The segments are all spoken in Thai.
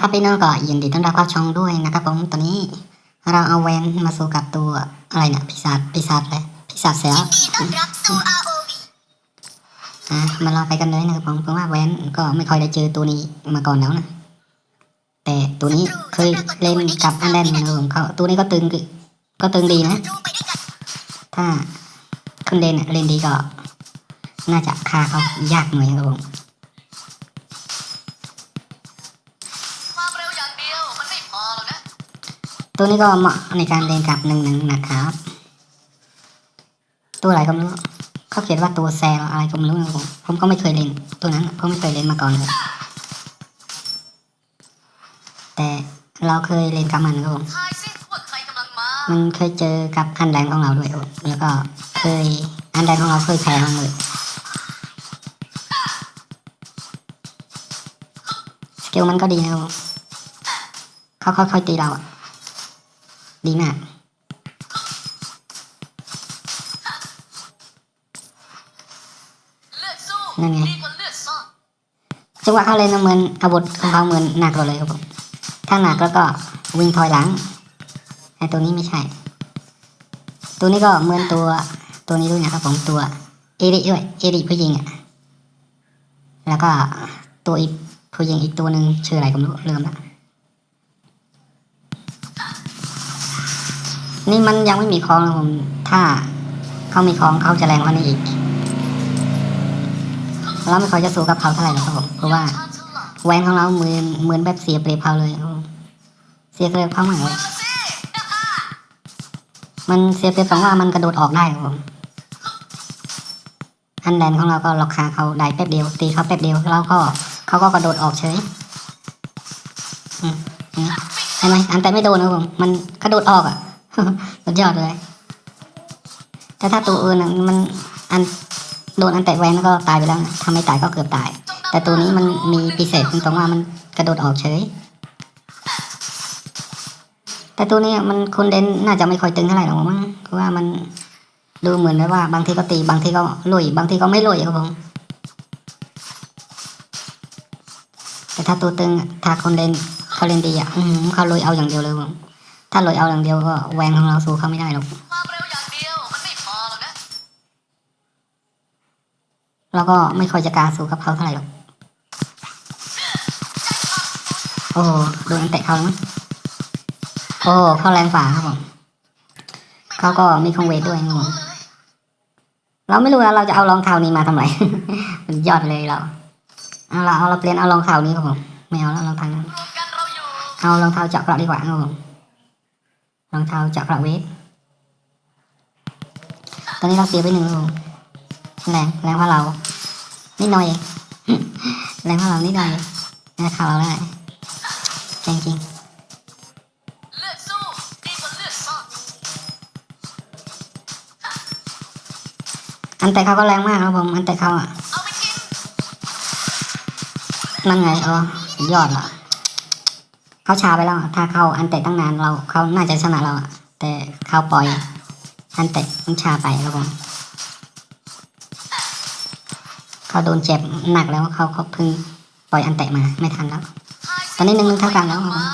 ครับพี่น้องก็ยินดีต้อนรับเข้าช่องด้วยนะครับผมตอนนี้ เราเอาแวนมาสู้กับตัวอะไรเนี่ยปีศาจปีศาจเลยปีศาจเสือยินดีต้อนรับสู่ ROV อะมาลองไปกันเลยนะครับผมเพราะว่าแวนก็ไม่ค่อยได้เจอตัวนี้มาก่อนแล้วนะแต่ตัวนี้เคยเล่นกับอันแดนนะครับผมเขาตัวนี้ก็ตึงคือก็ตึงดีนะดูไปด้วยกันถ้าคุณเล่นเล่นดีก็ น่าจะฆ่าเขายากหน่อยครับผมความ ตัวนี้ก็เหมาะในการเล่นกับหนึ่งหนึ่งนะครับ ตัวอะไรก็ไม่รู้เขาเขียนว่าตัวแซลอะไรก็ไม่รู้นะผมผมก็ไม่เคยเล่นตัวนั้นผมไม่เคยเล่นมาก่อนเลยแต่เราเคยเล่นกับมันครับผมมันเคยเจอกับอันแดนของเราด้วยแล้วก็เคยอันแดนของเราเคยแพ้มันเลยสกิลมันก็ดีนะครับผมเขาค่อยๆตีเราอะ ดีมาก นั่นไงดีกว่าเลือดซ่อนจังหวะเขาเล่นะเหมือนอาวุธของเขาเหมือนหนักเราเลยครับผมถ้าหนักแล้วก็วิ่งถอยหลังแต่ตัวนี้ไม่ใช่ ตัวนี้ก็เหมือนตัวตัวนี้ด้วยนะครับผมตัวเอริด้วยเอริผู้หญิงอะแล้วก็ตัวอีกผู้หญิงอีกตัวหนึ่งชื่ออะไรก็ไม่รู้ลืมละ นี่มันยังไม่มีของนะผม ถ้าเขามีของเขาจะแรงกว่านี้อีกเราไม่ค่อยจะสู้กับเขาเท่าไหร่หรอกครับผมเพราะว่าแหวนของเราเหมือนเหมือนแบบเสียเปรียบเขาเลยครับผมเสียเปรียบเขาเลยมาสินมันเสียเปรียบตรงว่ามันกระโดดออกได้ครับผมอันแดนของเราก็ล็อกขาเขาได้แป๊บเดียว ตีเขาแป๊บเดียวแล้วก็เขาก็กระโดดออกเฉยอืมอืมเห็นไหมอันแต่ไม่โดนครับผมมันกระโดดออกอะ สุดยอดเลย แต่ถ้าตัวอื่นมันอันโดนอันแตะแหวนก็ตายไปแล้วนะทำไม่ตายก็เกือบตาย แต่ตัวนี้มันมีพิเศษตรงว่ามันกระโดดออกเฉย แต่ตัวนี้มันคนเด่นน่าจะไม่ค่อยตึงเท่าไหร่หรอกมั้งเพราะว่ามันดูเหมือนแบบว่า บางทีก็ตีบางทีก็ลุยบางทีก็ไม่ลุยครับผมแต่ถ้าตัวตึงถ้าคนเล่นเขาเล่นดีอะเขาลุยเอาอย่างเดียวเลยผม ถ้าลุยเอาอย่างเดียวก็แหวนของเราสู้เขาไม่ได้หรอกความเร็วอย่างเดียวมันไม่พอหรอกนะเราก็ไม่ค่อยจะกล้าสู้กับเขาเท่าไหร่หรอก โอ้โหโดนอันเตะเขาแล้วมั้งโอ้เขาแรงฝ่าครับผมเขาก็มีคงเวทด้วยครับผมเราไม่รู้นะเราจะเอารองเท้านี้มาทำไมมันยอดเลยเราเอาละเอาเราเปลี่ยนเอารองเท้านี้ครับผมไม่เอาแล้วรองเท้านั้นรวมกันเราอยู่เอารองเท้าเจาะเกราะดีกว่าครับผม รองเท้าจากระเวทตอนนี้เราเสียไปหนึ่งครับผมแรงแรงว่าเรานิดหน่อยเองแรงว่าเรานิดหน่อยเองนะข่าวเราได้เก่งจริงอันแต่เขาก็แรงมากครับผมอันแต่เขาอะนั่นไงเออยอดอะ เขาชาไปแล้วถ้าเขาอันเตะตั้งนานเราเขาน่าจะชนะเราแต่เขาปล่อย อันเตะมันชาไปครับผมเขาโดนเจ็บหนักแล้วเขาเขาเพิ่งปล่อยอันเตะมาไม่ทันแล้ว ตอนนี้หนึ่งนึงเท่ากันแล้วครับผม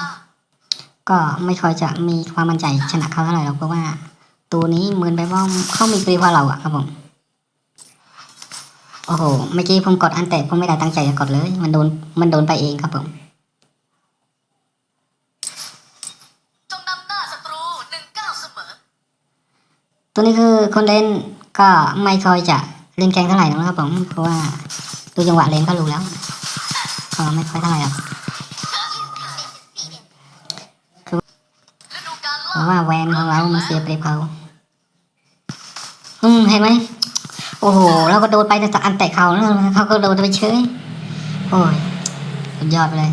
ก็ไม่ค่อยจะมีความมั่นใจชนะเขาเท่าไหร่หรอกเพราะว่า ตัวนี้เหมือนไปว่าเขามีปรีว่าเราอะครับผมโอ้โหเมื่อกี้ผมกดอันเตะผมไม่ได้ตั้งใจจะกดเลย มันโดนมันโดนไปเองครับผม ตัวนี้คือคนเล่นก็ไม่ค่อยจะเล่นแกงเท่าไหร่นะครับผมเพราะว่าดูจังหวะเล่นก็รู้แล้วก็ไม่ค่อยเท่าไหร่หรอกฤดูกาลเพราะว่าแวนของเรามันเสียเปรียบเขาอืมเห็นไหมโอ้โหเราก็โดนไปแต่อันแตะเขาแล้วเขาก็โดนไปเฉยโอ้ยสุดยอดไปเลย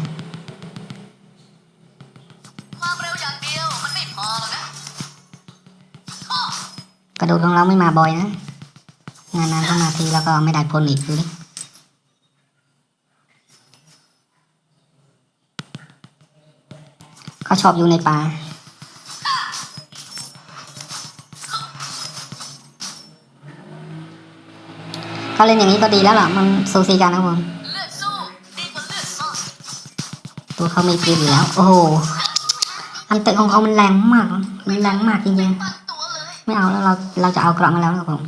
กระโดดของเราไม่มาบ่อยนะนานๆเข้ามาทีแล้วก็ไม่ได้ผลอีกดูดิเขาชอบอยู่ในป่าเขาเล่นอย่างนี้ก็ดีแล้วล่ะมันสูสีกันนะครับผมตัวเขามีปีอยู่แล้ว โอ้โหอันเตะของเขามันแรงมากมันแรงมากจริงตั้งตัวเลยๆ ไม่เอาแล้วเราเราจะเอากระมาแล้วนะครับผม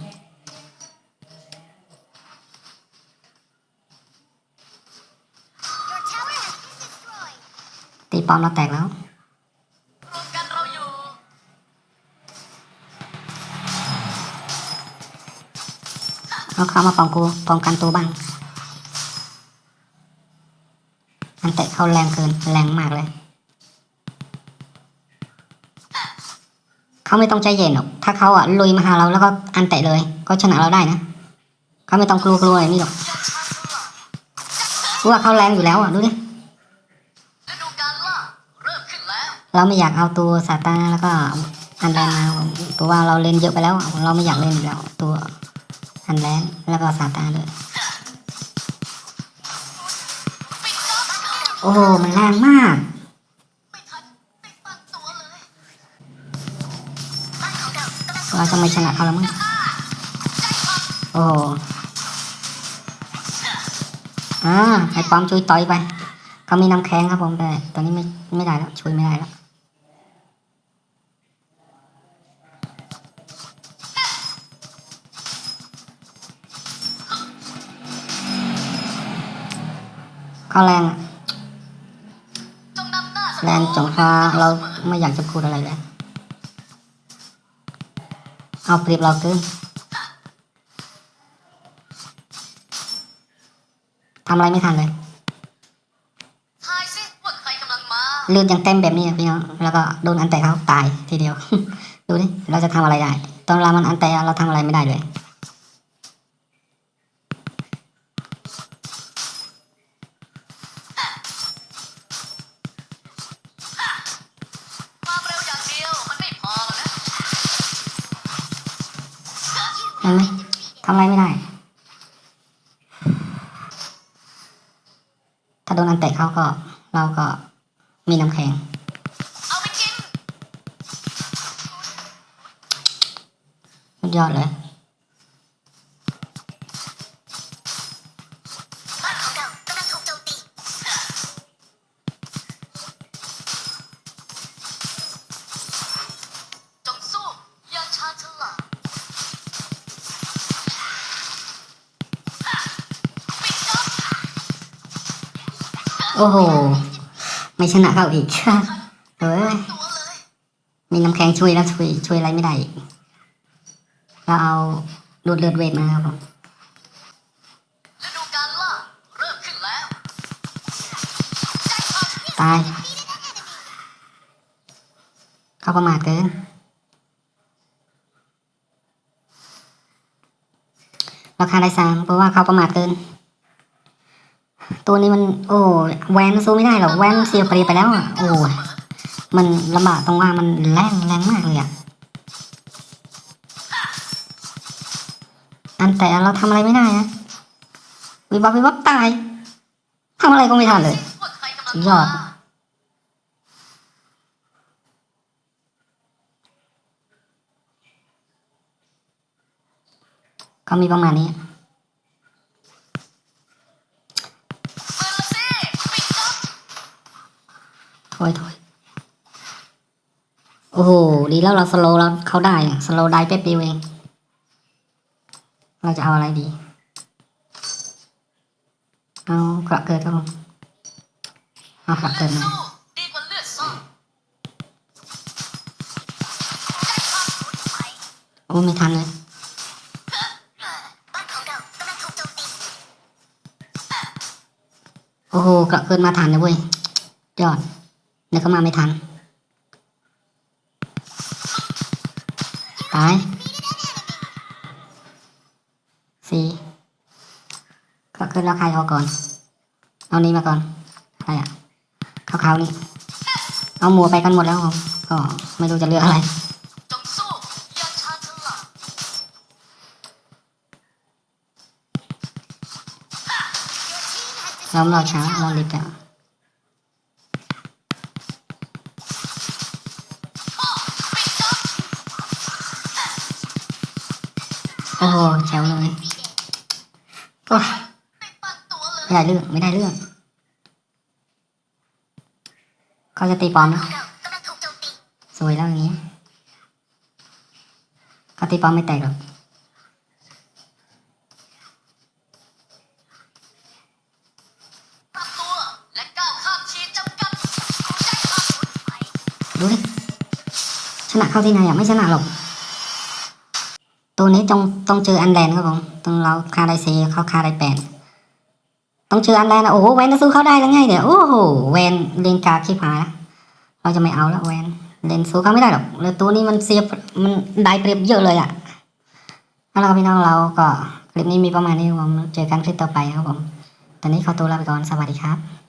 ตีปอมเราแตกแล้วเราเอาเข้ามาป้องกูป้องกันตัวบ้างอันเตะเขาแรงเกินแรงมากเลย เขาไม่ต้องใจเย็นหรอก ถ้าเขาอะลุยมาหาเราแล้วก็อันเตะเลย ก็ชนะเราได้นะ เขาไม่ต้องกลัวกลัวอย่างนี้หรอกยัว่าเขาแรงอยู่แล้วอะดูดิเราไม่อยากเอาตัวซาตาแล้วก็อันแลนมาเพราะว่าเราเล่นเยอะไปแล้ว เราไม่อยากเล่นอีกแล้ว ตัวอันแลนแล้วก็ซาตานด้วยโอ้มันแรงมาก เราจะไม่ชนะเขาแล้วมั้งโอ้โหอ่าไอ้ปอมช่วยต่อยไปเขามีน้ำแข็งครับผมแต่ตอนนี้ไม่ไม่ได้แล้วช่วยไม่ได้แล้วเขาแรงแรงจงฟ้าเราไม่อยากจะพูดอะไรเลย เอาเปรียบเราเกินทำอะไรไม่ทันเลยลังมาเลือดยังเต็มแบบนี้พี่น้องแล้วก็โดนอันแตะเขาตายทีเดียว ดูดิเราจะทำอะไรได้ ตอนเรามันอันแตะเราทำอะไรไม่ได้เลย เห็นไหมทำอะไรไม่ได้ ถ้าโดนอันแตะเขาก็ เราก็มีน้ำแข็งเอาไปกินสุดยอดเลย อ้โห ไม่ชนะเขาอีกเฮ้ยมีน้ำแข็งช่วยแล้วช่วยช่วยอะไรไม่ได้อีกเราเอาดูดเลือดเวทมาครับผมฤดูกาลล่าเริ่มขึ้นแล้วตาย เขาประมาทเกินราคาได้สามเพราะว่าเขาประมาทเกิน ตัวนี้มัน โอ้แวนสู้ไม่ได้หรอกแวนเสียปรีไปแล้วอะโอ้ยมันลำบากตรงว่ามันแรงแรงมากเลยอะอันแต่เราทำอะไรไม่ได้นะวิบับวิบับตายทำอะไรก็ไม่ทันเลยว่าใครกำลังสุดยอดก็มีประมาณนี้ ถอยถอยโอ้โห ดีแล้วเราสโลว์แล้วเขาได้สโลว์ได้แป๊บเดียวเอง เราจะเอาอะไรดี เอากระเกิดครับผมเอากระเกิดมาโอ้ไม่ทันเลยโจมตีโอ้โหกระเกิดมาทันเลยเว้ย ยอด เดี๋ยวก็มาไม่ทันตายสี่กระเกิดแล้วใครเอาก่อน เอานี้มาก่อนใครอะขาวๆนี่ เอาหมัวไปกันหมดแล้วผมก็ไม่รู้จะเลือกอะไรจงสู้อย่าชาญฉลาดเราเราช้าเรารีบแล้ อ้โหแจ๋วเลยโอ้ยไม่ได้เรื่องไม่ได้เรื่องเขาจะตีปอมนะเรากำลังถูกโจมตีสวยแล้วอย่างนี้เขาตีปอมไม่แตกหรอกดจำกัดแจ้งความสูญหายดูดิชนะเข้าที่ไหนอะไม่ชนะหรอก ตัวนี้ต้องต้องเจออันแดนครับผมต้องเราคาไดเซเขาคาไดแปดต้องเจออันแดนนะโอ้โหแวนจะสู้เขาได้แล้วไงเดี๋ยวโอ้โหแวนเลนกาขี้พายเราจะไม่เอาแล้วแวนเลนสู้เขาไม่ได้หรอกแล้วตัวนี้มันเสียมันได้เปรียบเยอะเลยอะเอาละครับพี่น้องเราก็คลิปนี้มีประมาณนี้ครับผมเจอกันคลิปต่อไปครับผมตอนนี้ขอตัวลาไปก่อนสวัสดีครับ